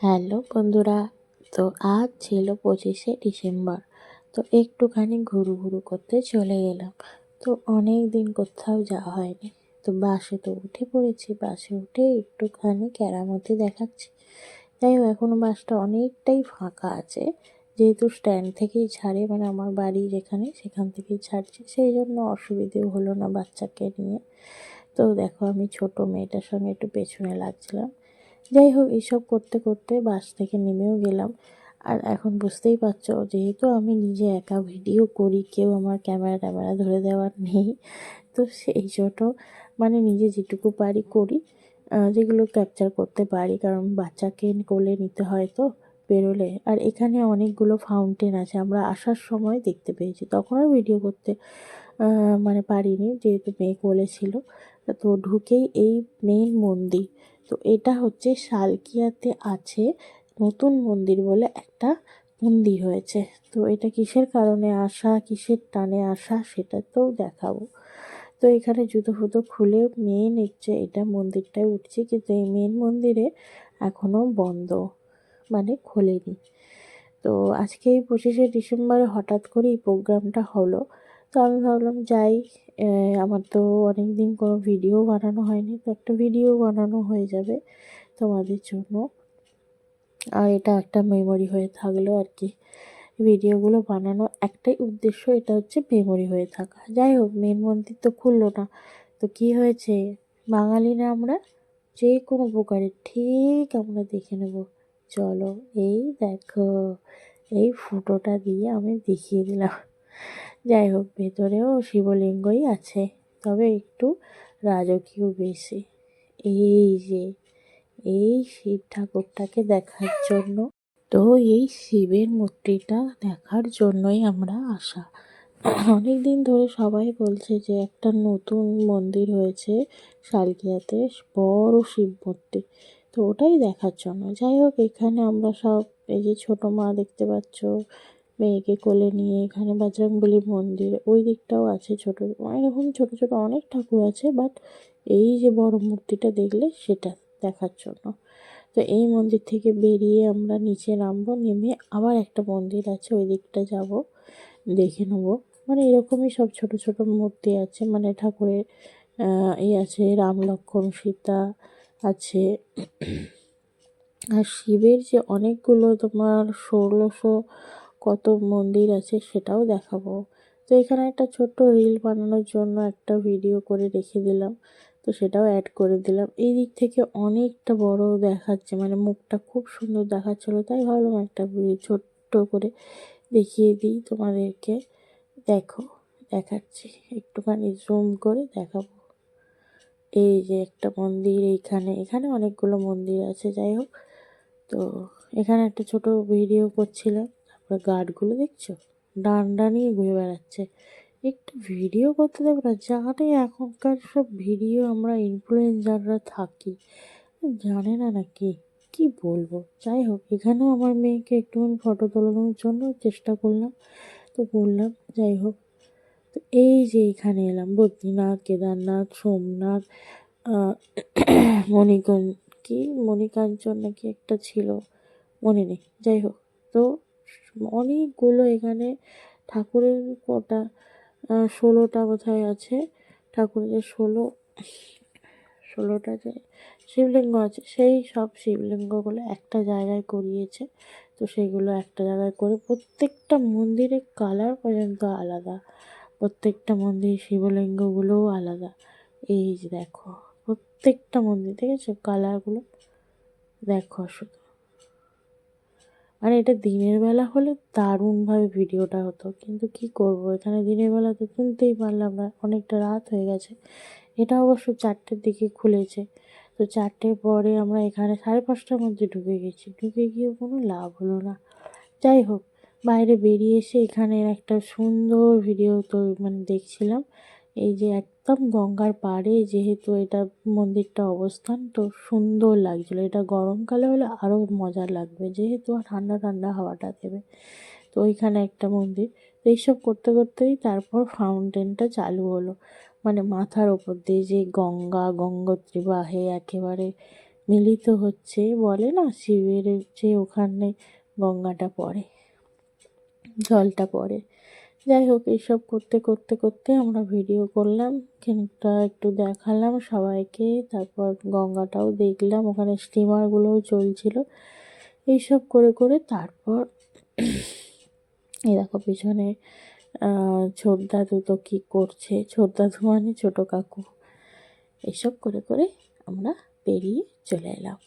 Hello বন্ধুরা, তো আজ ছিল পঁচিশে ডিসেম্বর, তো একটুখানি ঘুরু ঘুরু করতে চলে গেলাম। তো অনেক দিন কোথাও যাওয়া হয়নি, তো বাসে তো উঠে পড়েছি, বাসে উঠে একটুখানি কেরামতি দেখাচ্ছি। যাই হোক এখনও বাসটা অনেকটাই ফাঁকা আছে, যেহেতু স্ট্যান্ড থেকেই ছাড়ে মানে আমার বাড়ি যেখানে সেখান থেকেই ছাড়ছে, সেই জন্য অসুবিধেও হলো না বাচ্চাকে নিয়ে। তো দেখো আমি ছোট মেয়েটার সঙ্গে একটু পেছনে লাগছিলাম যাই হোক এইসব করতে করতে বাস থেকে নেমেও গেলাম। আর এখন বুঝতেই পারছ, যেহেতু আমি নিজে একা ভিডিও করি, কেউ আমার ক্যামেরা ট্যামেরা ধরে দেওয়ার নেই, তো সেই জন্য মানে নিজে যেটুকু পারি করি যেগুলো ক্যাপচার করতে পারি। কারণ বাচ্চাকে কোলে নিতে হয় তো বেরোলে। আর এখানে অনেকগুলো ফাউন্টেন আছে, আমরা আসার সময় দেখতে পেয়েছি। তখন আর ভিডিও করতে মানে পারিনি, যেহেতু মেয়ে কোলে ছিল। তো ঢুকেই এই মেইন মন্দির। তো এটা হচ্ছে শালকিয়াতে আছে নতুন মন্দির বলে একটা মন্দির হয়েছে। তো এটা কিসের কারণে আসা, কিসের টানে আসা সেটা তো দেখাবো। তো এখানে জুতো ফুতো খুলে মেন হচ্ছে এটা মন্দিরটায় উঠছে কিন্তু এই মেন মন্দিরে এখনও বন্ধ মানে খোলেনি। তো আজকে এই পঁচিশে ডিসেম্বরে হঠাৎ করে এই প্রোগ্রামটা হলো। তো আমি ভাবলাম যাই আমার তো অনেক দিন কোনো ভিডিও বানানো হয়নি, তো একটা ভিডিও বানানো হয়ে যাবে তোমাদের জন্য। আর এটা একটা মেমোরি হয়ে থাকল আর কি। ভিডিওগুলো বানানো একটাই উদ্দেশ্য, এটা হচ্ছে মেমোরি হয়ে থাকা। যাই হোক মেন মন্দির তো খুললো না। তো কি হয়েছে? বাঙালিরা আমরা? যে কোনো প্রকারের ঠিক আমরা দেখে নেব। চলো এই দেখো, এই ফটোটা দিয়ে আমি দেখিয়ে দিলাম। যাই হোক, ভেতরেও শিবলিঙ্গই আছে, তবে একটু রাজকীয় বেশি। এই যে, এই শিব ঠাকুরটাকে দেখার জন্য, তো এই শিবের মূর্তিটা দেখার জন্যই আমরা আসা। অনেক দিন ধরে সবাই বলছে যে, একটা নতুন মন্দির হয়েছে শালকিয়াতে, বড় শিব মূর্তি। তো ওটাই দেখার জন্য। যাই হোক, এখানে আমরা সব, এই যে ছোটো মা দেখতে পাচ্ছ মেয়েকে কোলে নিয়ে এখানে বজরংবলী মন্দির, ওই দিকটাও আছে ছোটো, এরকম ছোটো ছোটো অনেক ঠাকুর আছে বাট এই যে বড় মূর্তিটা দেখলে সেটা দেখার জন্য। তো এই মন্দির থেকে বেরিয়ে আমরা নিচে নামবো, নেমে আবার একটা মন্দির আছে, ওই দিকটা যাব, দেখে নেব। মানে এরকমই সব ছোট ছোট মূর্তি আছে মানে ঠাকুরের এই আছে রাম লক্ষ্মণ সীতা আছে। আর শিবের যে অনেকগুলো তোমার ষোলোশো কত মন্দির আছে সেটাও দেখাবো। তো এখানে একটা ছোট্ট রিল বানানোর জন্য একটা ভিডিও করে রেখে দিলাম। তো সেটাও অ্যাড করে দিলাম। এই দিক থেকে অনেকটা বড় দেখাচ্ছে মানে মুখটা খুব সুন্দর দেখাচ্ছিলো, তাই ভাবলাম একটা ছোট্ট করে দেখিয়ে দিই তোমাদেরকে। দেখো, দেখাচ্ছি, একটুখানি জুম করে দেখাবো। এই যে একটা মন্দির এইখানে, এখানে অনেকগুলো মন্দির আছে, যাই হোক। তো এখানে একটা ছোট ভিডিও করছিলাম। তারপরে গার্ডগুলো দেখছ? ডান্ডা নিয়ে ঘুরে বেড়াচ্ছে। একটু ভিডিও করতে দেবো না, জানে এখনকার সব ভিডিও আমরা ইনফ্লুয়েঞ্জাররা থাকি। জানে না নাকি কি বলব? যাই হোক, এখানেও আমার মেয়েকে একটুখানি ফটো তোলানোর জন্য চেষ্টা করলাম। তো বললাম, যাই হোক। তো এই যে এখানে এলাম, বদ্রীনাথ, কেদারনাথ, সোমনাথ মণিকন, কি? মণিকাঞ্চন নাকি একটা ছিল? মনে নেই। যাই হোক, তো অনেকগুলো এখানে ঠাকুরের কটা ষোলোটা বোধহয় আছে। ঠাকুরের ষোলো, ষোলোটা যে শিবলিঙ্গ আছে, সেই সব শিবলিঙ্গগুলো একটা জায়গায় করিয়েছে। তো সেইগুলো একটা জায়গায় করে প্রত্যেকটা মন্দিরের কালার পর্যন্ত আলাদা। প্রত্যেকটা মন্দির শিবলিঙ্গগুলোও আলাদা। এই যে দেখো, প্রত্যেকটা মন্দির, ঠিক আছে? কালারগুলো দেখো শুধু। আর, এটা দিনের বেলা হলে দারুণভাবে ভিডিওটা হতো, কিন্তু কি করব? এখানে দিনের বেলা তো তুলতেই পারলাম না, অনেকটা রাত হয়ে গেছে। এটা অবশ্য চারটের দিকে খুলেছে। তো চারটের পরে আমরা এখানে সাড়ে পাঁচটার মধ্যে ঢুকে গেছি। ঢুকে গিয়ে কোনো লাভ হলো না। যাই হোক, বাইরে বেরিয়ে এসে এখানের একটা সুন্দর ভিডিও তো মানে দেখছিলাম। এই যে একদম গঙ্গার পাড়ে যেহেতু এটা মন্দিরটা অবস্থান, তো সুন্দর লাগছিল। এটা গরমকালে হলে আরও মজা লাগবে, যেহেতু ঠান্ডা ঠান্ডা হাওয়াটা দেবে। তো ওইখানে একটা মন্দির। তো এইসব করতে করতেই তারপর ফাউন্টেনটা চালু হলো। মানে মাথার ওপর দিয়ে যে গঙ্গা গঙ্গোত্রী বাহে একেবারে মিলিত হচ্ছে বলে না, শিবের যে ওখানে গঙ্গাটা পড়ে, জলটা পড়ে। যাই হোক, এইসব করতে করতে করতে আমরা ভিডিও করলাম, খানিকটা একটু দেখালাম সবাইকে, তারপর গঙ্গাটাও দেখলাম, ওখানে স্টিমারগুলোও চলছিল। এইসব করে করে তারপর এই দেখো পিছনে ছোট দাদু তো কী করছে? ছোট দাদু মানে ছোটো কাকু। এসব করে করে আমরা পেরিয়ে চলে এলাম।